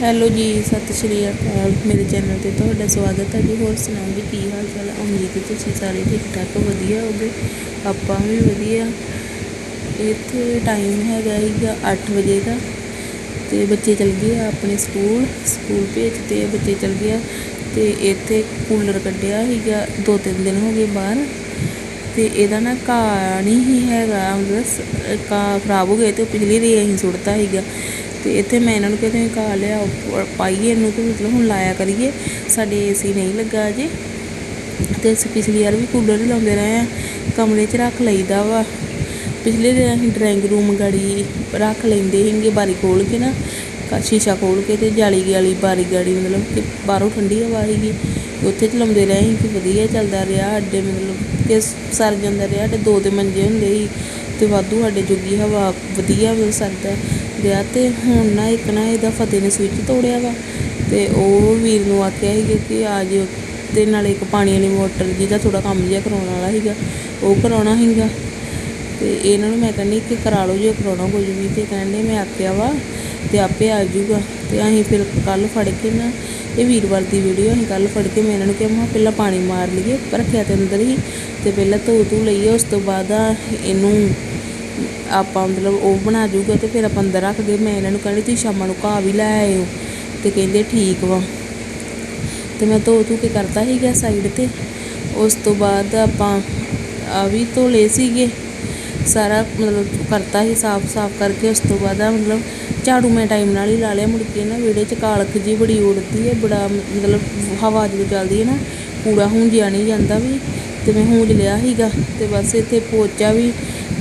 Hello ਜੀ, ਸਤਿ ਸ਼੍ਰੀ ਅਕਾਲ। ਮੇਰੇ ਚੈਨਲ ਤੇ ਤੁਹਾਡਾ ਸਵਾਗਤ ਹੈ ਜੀ। ਹੋਰ ਸੁਣਾਓ ਜੀ, ਕੀ ਹਾਲ ਚਾਲ ਹੈ? ਉਮੀਦ ਹੈ ਤੁਸੀਂ ਸਾਰੇ ਠੀਕ ਠਾਕ ਵਧੀਆ ਹੋਗੇ ਆਪਾਂ ਵੀ ਵਧੀਆ। ਇੱਥੇ ਟਾਈਮ ਹੈਗਾ ਸੀਗਾ 8 ਵਜੇ ਦਾ ਤੇ ਬੱਚੇ ਚਲ ਗਏ ਆ ਆਪਣੇ ਸਕੂਲ। ਸਕੂਲ ਭੇਜਤੇ ਬੱਚੇ ਚਲ ਗਏ ਆ ਤੇ ਇੱਥੇ ਕੂਲਰ ਕੱਢਿਆ ਸੀਗਾ ਦੋ ਤਿੰਨ ਦਿਨ ਹੋ ਗਏ ਬਾਹਰ। ਤੇ ਇਹਦਾ ਨਾ ਘਾਹ ਨਹੀਂ ਹੀ ਹੈਗਾ ਮਤਲਬ ਸ- ਘਾਹ ਖਰਾਬ ਹੋ ਗਏ ਤੇ ਉਹ ਪਿਛਲੀ ਰੀ ਅਸੀਂ ਸੁੱਟਤਾ ਸੀਗਾ। ਤੇ ਇੱਥੇ ਮੈਂ ਇਹਨਾਂ ਨੂੰ ਕਿਹਾ ਤੁਸੀਂ ਘਾਹ ਲਿਆਓ ਪਾਈਏ ਇਹਨੂੰ ਤੇ ਮਤਲਬ ਹੁਣ ਲਾਇਆ ਕਰੀਏ। ਸਾਡੇ ਏਸੀ ਨਹੀਂ ਲੱਗਾ ਅਜੇ। ਤੇ ਅਸੀਂ ਪਿਛਲੀ ਵਾਰ ਵੀ ਕੂਲਰ ਲਾਉਂਦੇ ਰਹੇ ਆ ਕਮਰੇ 'ਚ ਰੱਖ ਲਈਦਾ ਵਾ। ਪਿਛਲੇ ਦਿਨ ਅਸੀਂ ਡਰਾਇੰਗ ਰੂਮ ਗਾੜੀ ਰੱਖ ਲੈਂਦੇ ਸੀਗੇ ਬਾਰੀ ਖੋਲ ਕੇ ਨਾ ਸ਼ੀਸ਼ਾ ਖੋਲ ਕੇ ਤੇ ਜਾਲੀ ਵਾਲੀ ਬਾਰੀ ਗਾੜੀ ਮਤਲਬ ਕਿ ਬਾਹਰੋਂ ਠੰਡੀ ਹਵਾ ਸੀਗੀ। ਉੱਥੇ ਚਲਾਉਂਦੇ ਰਹੇ ਸੀ ਕਿ ਵਧੀਆ ਚੱਲਦਾ ਰਿਹਾ। ਸਾਡੇ ਮਤਲਬ ਕਿ ਸਰ ਜਾਂਦਾ ਰਿਹਾ। ਸਾਡੇ ਦੋ ਤੇ ਮੰਜੇ ਹੁੰਦੇ ਸੀ ਤੇ ਵਾਧੂ ਸਾਡੇ ਜੋਗੀ ਹਵਾ ਵਧੀਆ ਮਤਲਬ ਸਕਦਾ ਰਿਹਾ ਤੇ ਹੁਣ ਨਾ ਇੱਕ ਨਾ ਇਹਦਾ ਫਤਿਹ ਨੇ ਸਵਿੱਚ ਤੋੜਿਆ ਵਾ। ਤੇ ਉਹ ਵੀਰ ਨੂੰ ਆਖਿਆ ਸੀਗਾ ਕਿ ਆ ਜਿਓ, ਤੇ ਨਾਲੇ ਇੱਕ ਪਾਣੀ ਵਾਲੀ ਮੋਟਰ ਜਿਹਦਾ ਥੋੜਾ ਕੰਮ ਜਿਹਾ ਕਰਾਉਣ ਵਾਲਾ ਸੀਗਾ, ਉਹ ਕਰਾਉਣਾ ਸੀਗਾ। ਤੇ ਇਹਨਾਂ ਨੂੰ ਮੈਂ ਕਹਿੰਦੀ ਕਿ ਕਰਾ ਲਓ ਜੇ ਕਰਾਉਣਾ ਕੁਝ ਵੀ, ਤੇ ਕਹਿੰਦੇ ਮੈਂ ਆਖਿਆ ਵਾ ਤੇ ਆਪੇ ਆ ਜਾਊਗਾ। ਤੇ ਅਸੀਂ ਫਿਰ ਕੱਲ ਫੜ ਕੇ ਨਾ, ਇਹ ਵੀਰਵਾਰ ਦੀ ਵੀਡੀਓ ਅਸੀਂ ਕੱਲ ਫੜ ਕੇ ਮੈਂ ਇਹਨਾਂ ਨੂੰ ਕਿਹਾ, ਮੈਂ ਕਿਹਾ ਪਹਿਲਾਂ ਪਾਣੀ ਮਾਰ ਲਈਏ, ਰੱਖਿਆ ਤੇ ਅੰਦਰ ਹੀ, ਤੇ ਪਹਿਲਾਂ ਧੋ ਧੂ ਲਈਏ, ਉਸ ਤੋਂ ਬਾਅਦ ਇਹਨੂੰ ਆਪਾਂ ਮਤਲਬ ਉਹ ਬਣਾ ਜੂਗਾ ਤੇ ਫਿਰ ਆਪਾਂ ਅੰਦਰ ਰੱਖ ਗਏ ਮੈਂ ਇਹਨਾਂ ਨੂੰ ਕਹਿੰਦੀ, ਤੁਸੀਂ ਸ਼ਾਮਾਂ ਨੂੰ ਘਾਹ ਵੀ ਲੈ ਆਇਓ। ਤੇ ਕਹਿੰਦੇ, ਠੀਕ ਵਾ। ਤੇ ਮੈਂ ਧੋ ਧੂ ਕੇ ਕਰਤਾ ਸੀਗਾ ਸਾਈਡ ਤੇ। ਉਸ ਤੋਂ ਬਾਅਦ ਆਪਾਂ ਆ ਵੀ ਧੋ ਲਏ ਸੀਗੇ। ਸਾਰਾ ਮਤਲਬ ਕਰਤਾ ਸੀ ਸਾਫ਼ ਸਾਫ਼ ਕਰਕੇ। ਉਸ ਤੋਂ ਬਾਅਦ ਆ ਮਤਲਬ ਝਾੜੂ ਮੈਂ ਟਾਈਮ ਨਾਲ ਹੀ ਲਾ ਲਿਆ। ਮੁੜ ਕੇ ਨਾ ਵਿਹੜੇ 'ਚ ਕਾਲਖ ਜੀ ਬੜੀ ਉੜਦੀ ਹੈ, ਬੜਾ ਮਤਲਬ ਹਵਾ ਜਦੋਂ ਚੱਲਦੀ ਹੈ ਨਾ, ਕੂੜਾ ਹੁੰਜਿਆ ਨਹੀਂ ਜਾਂਦਾ ਵੀ। ਤੇ ਮੈਂ ਹੂੰਜ ਲਿਆ ਸੀਗਾ। ਤੇ ਬਸ ਇੱਥੇ ਪੋਚਾ ਵੀ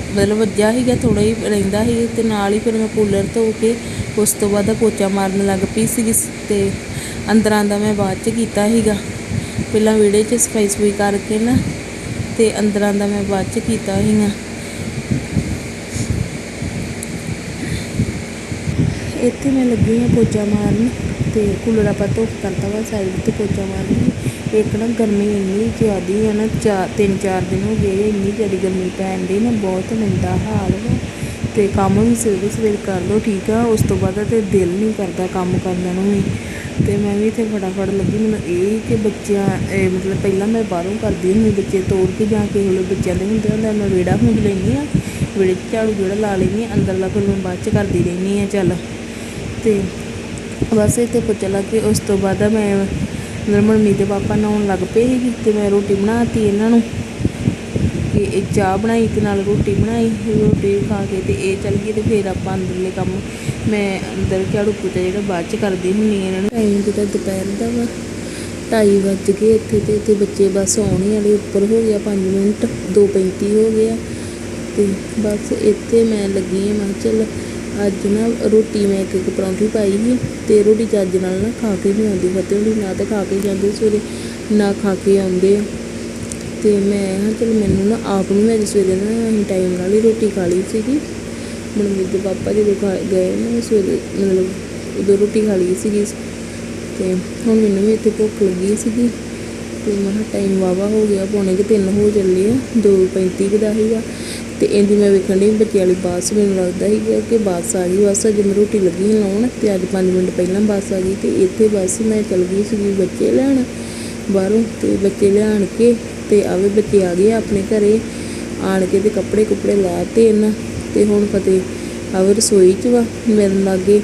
ਮਤਲਬ ਵੱਜਿਆ ਸੀਗਾ ਥੋੜਾ ਹੀ ਰਹਿੰਦਾ ਸੀ ਤੇ ਨਾਲ ਹੀ ਫਿਰ ਮੈਂ ਕੂਲਰ ਧੋ ਕੇ ਉਸ ਤੋਂ ਬਾਅਦ ਪੋਚਾ ਮਾਰਨ ਲੱਗ ਪਈ ਸੀਗੀ ਤੇ ਅੰਦਰਾਂ ਦਾ ਮੈਂ ਬਾਅਦ ਚ ਕੀਤਾ ਸੀਗਾ। ਪਹਿਲਾਂ ਵਿਹੜੇ 'ਚ ਸਫ਼ਾਈ ਸਫੂਈ ਕਰਕੇ ਨਾ ਤੇ ਅੰਦਰਾਂ ਦਾ ਮੈਂ ਬਾਅਦ ਚ ਕੀਤਾ ਸੀਗਾ। ਇੱਥੇ ਮੈਂ ਲੱਗੀ ਹਾਂ ਪੋਚਾ ਮਾਰਨ ਤੇ ਕੂਲਰ ਆਪਾਂ ਧੋ ਕਰਤਾ ਵਾ ਸਾਈਡ ਤੇ ਪੋਚਾ ਮਾਰਨ। ਇੱਕ ਨਾ ਗਰਮੀ ਇੰਨੀ ਜ਼ਿਆਦੀ ਹੈ ਨਾ, ਚਾਰ, ਤਿੰਨ, ਚਾਰ ਦਿਨ ਹੋ ਗਏ ਇੰਨੀ ਜ਼ਿਆਦਾ ਗਰਮੀ ਪੈਣ ਦੀ ਨਾ, ਬਹੁਤ ਮੰਦਾ ਹਾਲ ਵਾ। ਤੇ ਕੰਮ ਵੀ ਸਵੇਰੇ ਸਵੇਰੇ ਕਰ ਲਓ, ਠੀਕ ਆ, ਉਸ ਤੋਂ ਬਾਅਦ ਤੇ ਦਿਲ ਨਹੀਂ ਕਰਦਾ ਕੰਮ ਕਰਨ ਨੂੰ ਵੀ। ਤੇ ਮੈਂ ਵੀ ਇੱਥੇ ਫਟਾਫਟ ਲੱਗੀ, ਮੈਨੂੰ ਇਹ ਕਿ ਬੱਚਿਆਂ, ਇਹ ਮਤਲਬ ਪਹਿਲਾਂ ਮੈਂ ਬਾਹਰੋਂ ਕਰਦੀ ਹੁੰਦੀ ਬੱਚੇ ਤੋੜ ਕੇ ਜਾਂ ਕੇ ਹੋਲੇ ਬੱਚਿਆਂ ਦੇ ਹੁੰਦੇ ਹੁੰਦਾ ਮੈਂ ਵਿਹੜਾ ਹੁੰਜ ਲੈਂਦੀ ਆ, ਵਿਹੜੇ 'ਚ ਝਾੜੂ ਜਿਹੜਾ ਲਾ ਲੈਂਦੀ ਆ ਅੰਦਰਲਾ ਫਿਰ ਮੈਂ ਬਾਅਦ 'ਚ ਕਰਦੀ ਰਹਿੰਦੀ ਆ, ਚੱਲ। ਤੇ ਬਸ ਇੱਥੇ ਪੋਚਾ ਲੱਗ ਕੇ ਉਸ ਤੋਂ ਬਾਅਦ ਮੈਂ ਮਤਲਬ ਮਨਮੀਤ ਦੇ ਪਾਪਾ ਨਹਾਉਣ ਲੱਗ ਪਏ ਸੀ ਤੇ ਮੈਂ ਰੋਟੀ ਬਣਾਤੀ ਇਹਨਾਂ ਨੂੰ ਕਿ ਇਹ ਚਾਹ ਬਣਾਈ ਤੇ ਨਾਲ ਰੋਟੀ ਬਣਾਈ, ਰੋਟੀ ਖਾ ਕੇ ਤੇ ਇਹ ਚੱਲ ਗਈ ਤੇ ਫਿਰ ਆਪਾਂ ਅੰਦਰਲੇ ਕੰਮ ਮੈਂ ਅੰਦਰ ਝਾੜੂ ਪੋਚਾ ਜਿਹੜਾ ਬਾਅਦ ਚ ਕਰਦੀ ਹੁੰਦੀ ਹਾਂ ਇਹਨਾਂ ਨੂੰ। ਟਾਈਮ ਕਿਤਾ ਦੁਪਹਿਰ ਦਾ ਵਾ, ਢਾਈ ਵੱਜ ਗਏ ਇੱਥੇ ਤੇ ਇੱਥੇ ਬੱਚੇ ਬਸ ਆਉਣ ਵਾਲੇ, ਉੱਪਰ ਹੋ ਗਿਆ 5 ਮਿੰਟ 2:35 ਹੋ ਗਿਆ ਤੇ ਬਸ ਇੱਥੇ ਮੈਂ ਲੱਗੀ ਹਾਂ, ਮੈਂ ਚੱਲ ਅੱਜ ਨਾ ਰੋਟੀ ਮੈਂ ਇੱਕ ਇੱਕ ਪਰੌਂਠੀ ਪਾਈ ਸੀ ਤੇ ਰੋਟੀ ਚੱਜ ਨਾਲ ਨਾ ਖਾ ਕੇ ਨਹੀਂ ਆਉਂਦੀ, ਫਤਿਹ ਹੋਣੀ ਨਾ ਤਾਂ ਖਾ ਕੇ ਜਾਂਦੇ ਸਵੇਰੇ, ਨਾ ਖਾ ਕੇ ਆਉਂਦੇ। ਆ ਤੇ ਮੈਂ ਹਾਂ ਚਲ ਮੈਨੂੰ ਨਾ ਆਪ ਨੂੰ ਮੈਂ ਸਵੇਰੇ ਨਾ ਅਸੀਂ ਟਾਈਮ ਨਾਲ ਹੀ ਰੋਟੀ ਖਾ ਲਈ ਸੀਗੀ। ਮਨਮੀਤ ਦੇ ਪਾਪਾ ਜਦੋਂ ਖਾ ਗਏ ਨਾ ਸਵੇਰੇ ਮਤਲਬ ਉਦੋਂ ਰੋਟੀ ਖਾ ਲਈ ਸੀਗੀ। ਤੇ ਹੁਣ ਮੈਨੂੰ ਵੀ ਇੱਥੇ ਭੁੱਖ ਲੱਗੀ ਸੀਗੀ। ਤੇ ਮੈਂ ਕਿਹਾ ਟਾਈਮ ਵਾਵਾ ਹੋ ਗਿਆ, ਪੌਣੇ ਕਿ ਤਿੰਨ ਹੋ ਚੱਲੇ ਆ 2:35 ਕੁ ਦਾ ਸੀਗਾ। ਤੇ ਇਹਦੀ ਮੈਂ ਵੇਖਣ ਡਈ ਬੱਚੇ ਵਾਲੀ ਬੱਸ ਮੈਨੂੰ ਲੱਗਦਾ ਸੀਗਾ ਕਿ ਬੱਸ ਆ ਗਈ, ਬਸ ਅੱਜ ਮੈਂ ਰੋਟੀ ਲੱਗੀ ਲਾਉਣ ਤੇ ਅੱਜ 5 ਮਿੰਟ ਪਹਿਲਾਂ ਬੱਸ ਆ ਗਈ ਤੇ ਇੱਥੇ ਬਸ ਮੈਂ ਚਲ ਗਈ ਸੀਗੀ ਬੱਚੇ ਲੈਣ ਬਾਹਰੋਂ ਤੇ ਬੱਚੇ ਲਿਆਣ ਕੇ ਤੇ ਆਵੇ ਬੱਚੇ ਆ ਗਏ ਆਪਣੇ ਘਰੇ, ਆਣ ਕੇ ਤੇ ਕੱਪੜੇ ਕੁਪੜੇ ਲਾ ਤੇ ਇਹਨਾਂ ਤੇ ਹੁਣ ਫਤਿਹ, ਆਵੇ ਰਸੋਈ 'ਚ ਵਾ ਮੇਰੇ ਲਾਗੇ।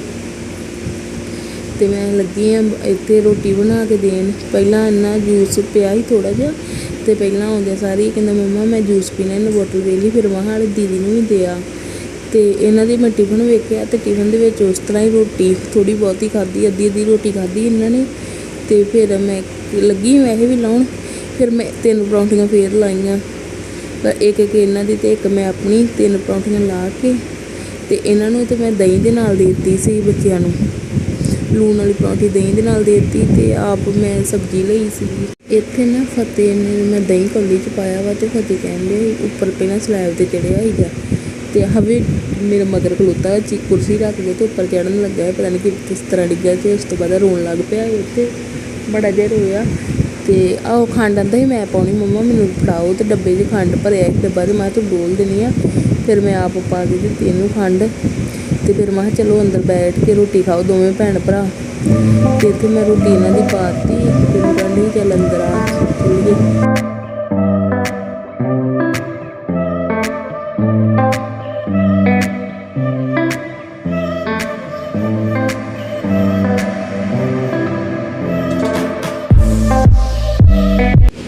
ਤੇ ਮੈਂ ਲੱਗੀ ਆ ਇੱਥੇ ਰੋਟੀ ਬਣਾ ਕੇ ਦੇਣ, ਪਹਿਲਾਂ ਇੰਨਾ ਜੂਸ ਪਿਆ ਸੀ ਥੋੜਾ ਜਿਹਾ ਤੇ ਪਹਿਲਾਂ ਆਉਂਦੇ ਸਾਰੀ, ਕਹਿੰਦਾ ਮੰਮਾ ਮੈਂ ਜੂਸ ਪੀਣਾ, ਇਹਨੂੰ ਬੋਤਲ ਦੇ ਲਈ, ਫਿਰ ਮਹਾਂ ਵਾਲੀ ਦੀਦੀ ਨੂੰ ਵੀ ਦਿਆ। ਤੇ ਇਹਨਾਂ ਦੀ ਮੈਂ ਟਿਫਨ ਵੇਖਿਆ ਤੇ ਟਿਫਨ ਦੇ ਵਿੱਚ ਉਸ ਤਰ੍ਹਾਂ ਹੀ ਰੋਟੀ ਥੋੜੀ ਬਹੁਤੀ ਖਾਧੀ ਅੱਧੀ ਅੱਧੀ ਰੋਟੀ ਖਾਧੀ ਇਹਨਾਂ ਨੇ। ਤੇ ਫਿਰ ਮੈਂ ਲੱਗੀ ਵੈਸੇ ਵੀ ਲਾਉਣ, ਫਿਰ ਮੈਂ ਤਿੰਨ ਪਰੌਂਠੀਆਂ ਫੇਰ ਲਾਈਆਂ। ਤਾਂ ਇੱਕ ਇੱਕ ਇਹਨਾਂ ਦੀ ਤੇ ਇੱਕ ਮੈਂ ਆਪਣੀ, ਤਿੰਨ ਪਰੌਂਠੀਆਂ ਲਾ ਕੇ, ਤੇ ਇਹਨਾਂ ਨੂੰ ਤੇ ਮੈਂ ਦਹੀਂ ਦੇ ਨਾਲ ਦੇ ਦਿੱਤੀ ਸੀ ਬੱਚਿਆਂ ਨੂੰ। ਲੂਣ ਵਾਲੀ ਪਰੌਂਠੀ ਦਹੀਂ ਦੇ ਨਾਲ ਦੇ ਦਿੱਤੀ ਤੇ ਆਪ ਮੈਂ ਸਬਜ਼ੀ ਲਈ ਸੀ। ਇੱਥੇ ਨਾ ਫਤਿਹ ਨੇ ਮੈਂ ਦਹੀਂ ਕੋਲੀ ਚ ਪਾਇਆ ਵਾ ਤੇ ਫਤਿਹ ਕਹਿੰਦੇ ਉੱਪਰ ਪਹਿਲਾਂ ਸਲੈਬ ਤੇ ਚੜਿਆ ਸੀਗਾ। ਤੇ ਹਵੇ ਮੇਰਾ ਮਦਰ ਖਲੋਤਾ ਚੀ ਕੁਰਸੀ ਰੱਖ ਕੇ ਤੇ ਉੱਪਰ ਚੜਨ ਲੱਗਾ ਹੈ, ਪਤਾ ਨਹੀਂ ਕਿ ਕਿਸ ਤਰ੍ਹਾਂ ਡਿੱਗਿਆ ਤੇ ਉਸ ਤੋਂ ਬਾਅਦ ਰੋਣ ਲੱਗ ਪਿਆ ਉੱਥੇ ਬੜਾ ਜਿਹਾ ਰੋਇਆ। ਤੇ ਆਹ ਖੰਡ ਆਂਦਾ ਸੀ ਮੈਂ ਪਾਉਣੀ ਮੰਮਾ ਮੈਨੂੰ ਫੜਾਓ ਤੇ ਡੱਬੇ 'ਚ ਖੰਡ ਭਰਿਆ ਇੱਕ ਡੱਬਾ ਤੇ ਮੈਂ ਤੂੰ ਬੋਲ ਦੇਣੀ ਆ। ਫਿਰ ਮੈਂ ਆਪ ਪਾ ਕੇ ਦਿੱਤੀ ਇਹਨੂੰ ਖੰਡ ਤੇ ਫਿਰ ਮੈਂ ਕਿਹਾ ਚਲੋ ਅੰਦਰ ਬੈਠ ਕੇ ਰੋਟੀ ਖਾਓ ਦੋਵੇਂ ਭੈਣ ਭਰਾ। ਤੇ ਇੱਥੇ ਮੈਂ ਰੋਟੀ ਇਹਨਾਂ ਦੀ ਪਾਤੀ ਤੇ ਚੱਲ ਅੰਦਰ ਆ ਚੱਲੀਏ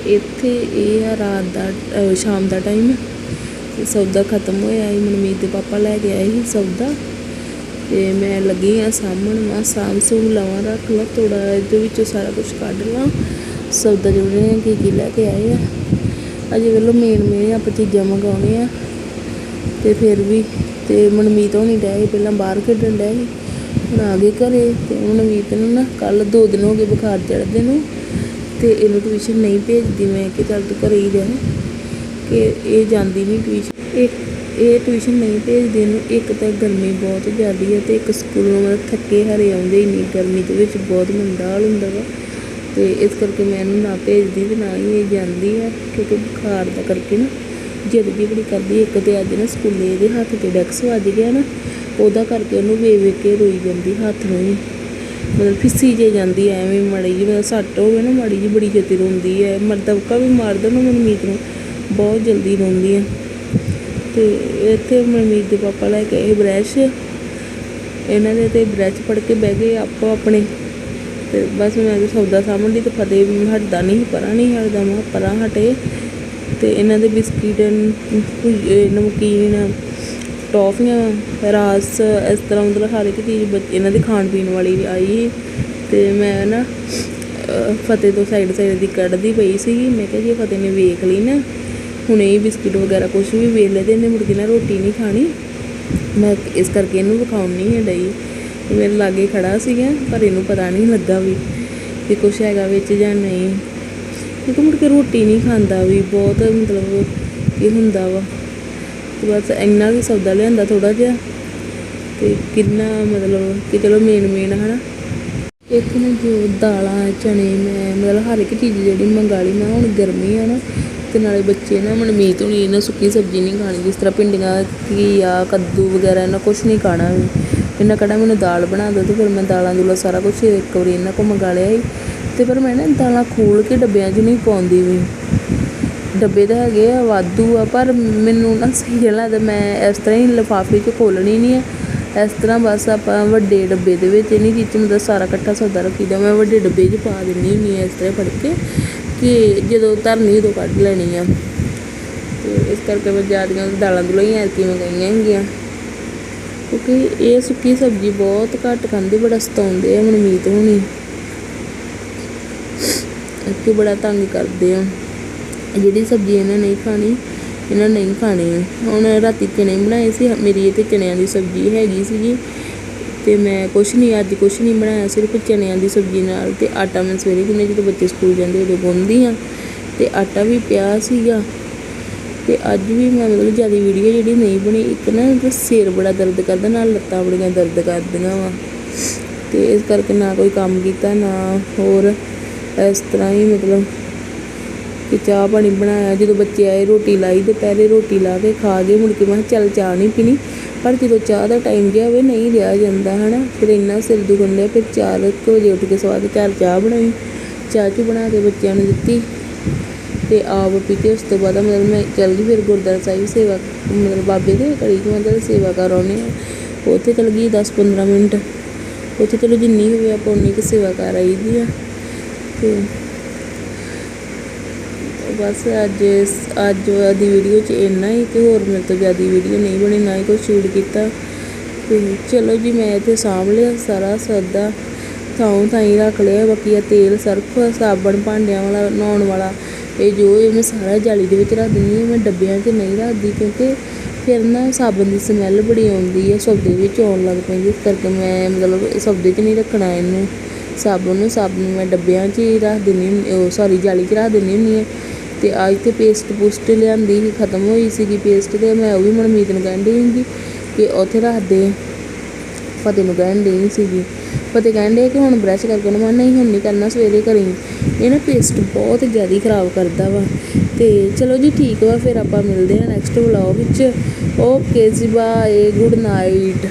ਇੱਥੇ ਇਹ ਆ ਰਾਤ ਦਾ ਅਹ ਸ਼ਾਮ ਦਾ ਟਾਈਮ ਸੌਦਾ ਖਤਮ ਹੋਇਆ ਸੀ ਮਨਮੀਤ ਦੇ ਪਾਪਾ ਲੈ ਕੇ ਆਏ ਸੀ ਸੌਦਾ ਤੇ ਮੈਂ ਲੱਗੀ ਆ ਸਾਹਮਣ, ਮਾ ਸਾਂਭ ਸੂਮ ਲਵਾਂ, ਰੱਖ ਲਾ ਥੋੜਾ ਇਹਦੇ ਵਿੱਚੋਂ ਸਾਰਾ ਕੁਝ ਕੱਢ ਲਾਂ। ਸੌਦਾ ਜਿਹੜੇ ਆ ਕੀ ਕੀ ਲੈ ਕੇ ਆਏ ਆ। ਅਜੇ ਵੇਲੋ ਮੇਨ ਮੇਨ ਆਪਾਂ ਚੀਜ਼ਾਂ ਮੰਗਾਉਣੇ ਆ ਤੇ ਫਿਰ ਵੀ, ਤੇ ਮਨਮੀਤ ਹੋਣੀ ਡਿਆ ਸੀ, ਪਹਿਲਾਂ ਬਾਹਰ ਖੇਡਣ ਡਿਆ ਸੀ। ਹੁਣ ਆ ਗਏ ਘਰੇ, ਤੇ ਮਨਮੀਤ ਨੂੰ ਨਾ ਕੱਲ ਦੋ ਦਿਨ ਹੋ ਗਏ ਬੁਖਾਰ ਚੜ੍ਹਦੇ ਨੂੰ। ਤੇ ਇਹਨੂੰ ਟਿਊਸ਼ਨ ਨਹੀਂ ਭੇਜਦੀ, ਮੈਂ ਕਿ ਚੱਲ ਤੂੰ ਘਰੇ ਹੀ ਰਹਿ, ਕਿ ਇਹ ਜਾਂਦੀ ਨਹੀਂ ਟਿਊਸ਼ਨ ਇੱਕ ਇਹ ਟਿਊਸ਼ਨ ਨਹੀਂ ਭੇਜਦੀ ਇਹਨੂੰ ਇੱਕ ਤਾਂ ਗਰਮੀ ਬਹੁਤ ਜ਼ਿਆਦੀ ਹੈ ਤੇ ਇੱਕ ਸਕੂਲੋਂ ਮਤਲਬ ਥੱਕੇ ਹਾਰੇ ਆਉਂਦੇ ਹੀ ਨਹੀਂ, ਗਰਮੀ ਦੇ ਵਿੱਚ ਬਹੁਤ ਮੰਦਾ ਹਾਲ ਹੁੰਦਾ ਵਾ। ਤੇ ਇਸ ਕਰਕੇ ਮੈਂ ਇਹਨੂੰ ਨਾ ਭੇਜਦੀ ਤੇ ਨਾ ਹੀ ਇਹ ਜਾਂਦੀ ਆ, ਕਿਉਂਕਿ ਬੁਖਾਰ ਦਾ ਕਰਕੇ ਨਾ ਜਿੱਦ ਵੀ ਬੜੀ ਕਰਦੀ ਇੱਕ ਤੇ ਅੱਜ ਨਾ ਸਕੂਲੇ ਇਹਦੇ ਹੱਥ ਤੇ ਡੈਕਸ ਵੱਜ ਗਿਆ ਨਾ ਉਹਦਾ ਕਰਕੇ ਉਹਨੂੰ ਵੇ ਵੇਖ ਕੇ ਰੋਈ ਜਾਂਦੀ ਹੱਥ ਨੂੰ ਹੀ ਮਤਲਬ ਫਿੱਸੀ ਜੇ ਜਾਂਦੀ ਐਵੇਂ ਮਾੜੀ ਜਿਹੀ ਮਤਲਬ ਸੱਟ ਹੋਵੇ ਨਾ, ਮਾੜੀ ਜਿਹੀ ਬੜੀ ਛੇਤੀ ਰੋਂਦੀ ਐ ਮਰਦਬਕਾ ਵੀ ਮਾਰਦਾ ਨਾ ਮਨਮੀਤ ਨੂੰ, ਬਹੁਤ ਜਲਦੀ ਰੋਂਦੀ ਹੈ ਤੇ ਇੱਥੇ ਮਨਮੀਤ ਦੇ ਪਾਪਾ ਲੈ ਕੇ ਆਏ ਬ੍ਰਸ਼ ਇਹਨਾਂ ਦੇ ਤੇ ਬ੍ਰਸ਼ ਫੜ ਕੇ ਬਹਿ ਗਏ ਆਪੋ ਆਪਣੇ। ਤੇ ਬਸ ਮੈਂ ਸੌਦਾ ਸਾਂਭਣ ਦੀ ਤੇ ਫਤਿਹ ਵੀ ਹਟਦਾ ਨਹੀਂ, ਪਰਾਂ ਨਹੀਂ ਹਟਦਾ, ਮੈਂ ਪਰਾਂ ਹਟੇ। ਤੇ ਇਹਨਾਂ ਦੇ ਬਿਸਕਿਟ ਨਮਕੀਨ, ਟੌਫੀਆਂ, ਰਾਸ, ਇਸ ਤਰ੍ਹਾਂ ਮਤਲਬ ਹਰ ਇੱਕ ਚੀਜ਼ ਬੱਚ- ਇਹਨਾਂ ਦੇ ਖਾਣ ਪੀਣ ਵਾਲੀ ਆਈ। ਤੇ ਮੈਂ ਨਾ ਫਤਿਹ ਤੋਂ ਸਾਈਡ ਸਾਈਡ ਦੀ ਕੱਢਦੀ ਪਈ ਸੀਗੀ। ਮੈਂ ਕਿਹਾ ਜੇ ਫਤਿਹ ਨੇ ਵੇਖ ਲਈ ਨਾ। ਹੁਣੇ ਇਹ ਬਿਸਕਿਟ ਵਗੈਰਾ ਕੁਝ ਵੀ ਵੇਖ ਲਏ ਇਹਨੇ ਮੁੜ ਕੇ ਨਾ ਰੋਟੀ ਨਹੀਂ ਖਾਣੀ। ਮੈਂ ਇਸ ਕਰਕੇ ਇਹਨੂੰ ਵਿਖਾਉਣ ਨਹੀਂ ਹੈ ਡਈ ਮੇਰੇ ਲਾਗੇ ਖੜਾ ਸੀਗਾ, ਪਰ ਇਹਨੂੰ ਪਤਾ ਨਹੀਂ ਲੱਗਾ ਵੀ ਕਿ ਕੁਛ ਹੈਗਾ ਵਿੱਚ ਜਾਂ ਨਹੀਂ। ਕਿਉਂਕਿ ਮੁੜ ਕੇ ਰੋਟੀ ਨਹੀਂ ਖਾਂਦਾ ਵੀ, ਬਹੁਤ ਮਤਲਬ ਇਹ ਹੁੰਦਾ ਵਾ। ਤੇ ਬਸ ਇੰਨਾ ਵੀ ਸੌਦਾ ਲਿਆਂਦਾ ਥੋੜਾ ਜਿਹਾ ਤੇ ਕਿੰਨਾ ਮਤਲਬ ਕਿ ਚਲੋ ਮੇਨ ਮੇਨ ਹਨਾ। ਇੱਕ ਨਾ ਜੋ ਦਾਲਾਂ ਚਣੇ ਮੈਂ ਮਤਲਬ ਹਰ ਇੱਕ ਚੀਜ਼ ਜਿਹੜੀ ਮੰਗਾ ਲਈ, ਮੈਂ ਹੁਣ ਗਰਮੀ ਆ ਨਾ ਤੇ ਨਾਲੇ ਬੱਚੇ ਨਾ ਮਨਮੀਤ ਹੁਣੀ, ਇਹਨਾਂ ਸੁੱਕੀ ਸਬਜ਼ੀ ਨਹੀਂ ਖਾਣੀ, ਜਿਸ ਤਰ੍ਹਾਂ ਭਿੰਡੀਆਂ, ਘੀਆ, ਕੱਦੂ ਵਗੈਰਾ ਇਹਨਾਂ ਕੁਛ ਨਹੀਂ ਖਾਣਾ ਵੀ। ਇਹਨਾਂ ਕਹਿੰਦਾ ਮੈਨੂੰ ਦਾਲ ਬਣਾ ਦਿਓ ਤੇ ਫਿਰ ਮੈਂ ਦਾਲਾਂ ਦੂਲਾਂ ਸਾਰਾ ਕੁਛ ਇੱਕ ਵਾਰੀ ਇਹਨਾਂ ਕੋਲ ਮੰਗਾ ਲਿਆ ਸੀ। ਤੇ ਪਰ ਮੈਂ ਨਾ ਦਾਲਾਂ ਖੋਲ ਕੇ ਡੱਬਿਆਂ 'ਚ ਨਹੀਂ ਪਾਉਂਦੀ ਵੀ। ਡੱਬੇ ਤਾਂ ਹੈਗੇ ਆ, ਵਾਧੂ ਆ, ਪਰ ਮੈਨੂੰ ਨਾ ਸਹੀ ਜਿਹਾ ਲੱਗਦਾ, ਮੈਂ ਇਸ ਤਰ੍ਹਾਂ ਹੀ ਲਿਫਾਫੇ 'ਚ ਖੋਲਣੀ ਨਹੀਂ ਆ। ਇਸ ਤਰ੍ਹਾਂ ਬਸ ਆਪਾਂ ਵੱਡੇ ਡੱਬੇ ਦੇ ਵਿੱਚ ਨਹੀਂ ਵਿੱਚ ਮਤਲਬ ਸਾਰਾ ਇਕੱਠਾ ਸੌਦਾ ਰੱਖੀਦਾ, ਮੈਂ ਵੱਡੇ ਡੱਬੇ 'ਚ ਪਾ ਦਿੰਦੀ ਹੁੰਦੀ ਆ ਇਸ ਤਰ੍ਹਾਂ ਫੜ ਕੇ। ਕਿ ਜਦੋਂ ਧਰਨੀ ਉਦੋਂ ਕੱਢ ਲੈਣੀ ਆ। ਤੇ ਇਸ ਕਰਕੇ ਮੈਂ ਜ਼ਿਆਦੀਆਂ ਦਾਲਾਂ ਦੁਲਾਂ ਹੀ ਐਤਕੀ ਮੰਗਾਈਆਂ ਹੈਗੀਆਂ। ਕਿਉਂਕਿ ਇਹ ਸੁੱਕੀ ਸਬਜ਼ੀ ਬਹੁਤ ਘੱਟ ਖਾਂਦੇ, ਬੜਾ ਸਤਾਉਂਦੇ ਆ ਮਨਮੀਤ ਹੋਣੀ। ਕਿ ਬੜਾ ਤੰਗ ਕਰਦੇ ਆ। ਜਿਹੜੀ ਸਬਜ਼ੀ ਇਹਨਾਂ ਨਹੀਂ ਖਾਣੀ, ਇਹਨਾਂ ਨਹੀਂ ਖਾਣੀ। ਹੁਣ ਰਾਤੀ ਚਨੇ ਬਣਾਏ ਸੀ, ਮੇਰੀ ਇਹ ਤੇ ਚਣਿਆਂ ਦੀ ਸਬਜ਼ੀ ਹੈਗੀ ਸੀਗੀ। ਤੇ ਮੈਂ ਕੁਛ ਨਹੀਂ, ਅੱਜ ਕੁਛ ਨਹੀਂ ਬਣਾਇਆ, ਸਿਰਫ ਚਣਿਆਂ ਦੀ ਸਬਜ਼ੀ ਨਾਲ ਤੇ ਆਟਾ। ਮੈਂ ਸਵੇਰੇ ਕਿੰਨੇ ਜਦੋਂ ਬੱਚੇ ਸਕੂਲ ਜਾਂਦੇ ਉਦੋਂ ਗੁੰਨਦੀ ਆ ਤੇ ਆਟਾ ਵੀ ਪਿਆ ਸੀਗਾ ਤੇ ਅੱਜ ਵੀ ਮੈਂ ਮਤਲਬ ਜ਼ਿਆਦਾ ਵੀਡੀਓ ਜਿਹੜੀ ਨਹੀਂ ਬਣੀ, ਇੱਕ ਨਾ ਇਹਦਾ ਸਿਰ ਬੜਾ ਦਰਦ ਕਰਦਾ, ਨਾਲ ਲੱਤਾਂ ਬੜੀਆਂ ਦਰਦ ਕਰਦੀਆਂ ਵਾ। ਤੇ ਇਸ ਕਰਕੇ ਨਾ ਕੋਈ ਕੰਮ ਕੀਤਾ, ਨਾ ਹੋਰ ਇਸ ਤਰ੍ਹਾਂ ਹੀ ਮਤਲਬ ਕਿ ਚਾਹ ਪਾਣੀ ਬਣਾਇਆ। ਜਦੋਂ ਬੱਚੇ ਆਏ, ਰੋਟੀ ਲਾਈ, ਦੁਪਹਿਰੇ ਰੋਟੀ ਲਾ ਕੇ ਖਾ ਗਏ, ਮੁੜ ਕੇ ਮੈਂ ਕਿਹਾ ਚੱਲ ਚਾਹ ਨਹੀਂ ਪੀਣੀ। ਪਰ ਜਦੋਂ ਚਾਹ ਦਾ ਟਾਈਮ ਗਿਆ ਹੋਵੇ ਨਹੀਂ ਰਿਹਾ ਜਾਂਦਾ, ਹਨਾ? ਫਿਰ ਇੰਨਾ ਸਿਰ ਦੁਖਣ ਲਿਆ ਫਿਰ ਚਾਰ ਕੁ ਵਜੇ ਉੱਠ ਕੇ ਸਵਾਦ ਕੇ ਚਾਹ ਬਣਾਈ। ਚਾਹ ਚੂ ਬਣਾ ਕੇ ਬੱਚਿਆਂ ਨੂੰ ਦਿੱਤੀ ਤੇ ਆਪ ਪੀਤੇ। ਉਸ ਤੋਂ ਬਾਅਦ ਮਤਲਬ ਮੈਂ ਚੱਲ ਗਈ ਫਿਰ ਗੁਰਦੁਆਰਾ ਸਾਹਿਬ ਸੇਵਾ, ਮਤਲਬ ਬਾਬੇ ਦੇ ਘੜੀ ਕੁ ਮਤਲਬ ਸੇਵਾ ਕਰ ਆਉਂਦੇ ਉੱਥੇ ਚੱਲ ਗਈ 10 15 ਮਿੰਟ। ਉੱਥੇ ਚਲੋ ਜਿੰਨੀ ਹੋਵੇ ਆਪਾਂ ਉਨੀ ਕੁ ਸੇਵਾ ਕਰ ਆਈ ਦੀ ਆ। ਤੇ ਬਸ ਅੱਜ ਅੱਜ ਦੀ ਵੀਡੀਓ 'ਚ ਇੰਨਾ ਹੀ ਤੇ ਹੋਰ ਮੇਰੇ ਤੋਂ ਜ਼ਿਆਦਾ ਵੀਡੀਓ ਨਹੀਂ ਬਣੀ, ਨਾ ਹੀ ਕੋਈ ਸ਼ੂਟ ਕੀਤਾ। ਤੇ ਚਲੋ ਜੀ, ਮੈਂ ਇੱਥੇ ਸਾਂਭ ਲਿਆ ਸਾਰਾ ਸੌਦਾ। ਥਾਂ ਥਾਂ ਹੀ ਰੱਖ ਲਿਆ, ਬਾਕੀ ਆ ਤੇਲ ਸਰਫ, ਸਾਬਣ ਭਾਂਡਿਆਂ ਵਾਲਾ, ਨਹਾਉਣ ਵਾਲਾ, ਇਹ ਜੋ ਇਹ ਮੈਂ ਸਾਰਾ ਜਾਲੀ ਦੇ ਵਿੱਚ ਰੱਖ ਦਿੰਦੀ ਹਾਂ। ਮੈਂ ਡੱਬਿਆਂ 'ਚ ਨਹੀਂ ਰੱਖਦੀ ਕਿਉਂਕਿ ਫਿਰ ਨਾ ਸਾਬਣ ਦੀ ਸਮੈਲ ਬੜੀ ਆਉਂਦੀ ਹੈ ਸੌਦੇ ਵਿੱਚ ਆਉਣ ਲੱਗ ਪੈਂਦੀ ਇਸ ਕਰਕੇ ਮੈਂ ਮਤਲਬ ਸੌਦੇ 'ਚ ਨਹੀਂ ਰੱਖਣਾ ਇਹਨੂੰ। ਸਾਬਣ ਨੂੰ ਸਾਬਣ ਮੈਂ ਡੱਬਿਆਂ 'ਚ ਹੀ ਰੱਖ ਦਿੰਦੀ ਹੁੰਦੀ, ਉਹ ਸੌਰੀ ਜਾਲੀ 'ਚ ਰੱਖ ਦਿੰਦੀ ਹੁੰਦੀ ਹਾਂ। ਤੇ ਅੱਜ ਇੱਥੇ ਪੇਸਟ ਪੁਸਟ ਲਿਆਂਦੀ ਸੀ, ਖਤਮ ਹੋਈ ਸੀਗੀ ਪੇਸਟ ਤੇ, ਮੈਂ ਉਹ ਵੀ ਮਨਮੀਤ ਨੂੰ ਕਹਿਣ ਡਈ ਸੀਗੀ ਕਿ ਉੱਥੇ ਰੱਖ ਦੇ। ਫਤਿਹ ਨੂੰ ਕਹਿਣ ਡਈ ਸੀਗੀ। ਫਤਿਹ ਕਹਿਣ ਡਿਆ ਕਿ ਹੁਣ ਬ੍ਰਸ਼ ਕਰਕੇ ਨਾ ਮੈਂ ਨਹੀਂ, ਹੁਣ ਨਹੀਂ ਕਰਨਾ, ਸਵੇਰੇ ਕਰੀ। ਇਹ ਨਾ ਪੇਸਟ ਬਹੁਤ ਜ਼ਿਆਦਾ ਖਰਾਬ ਕਰਦਾ ਵਾ। ਤੇ ਚਲੋ ਜੀ, ਠੀਕ ਵਾ, ਫਿਰ ਆਪਾਂ ਮਿਲਦੇ ਹਾਂ ਨੈਕਸਟ ਵਲੌਗ ਵਿੱਚ। Okay ji bye good night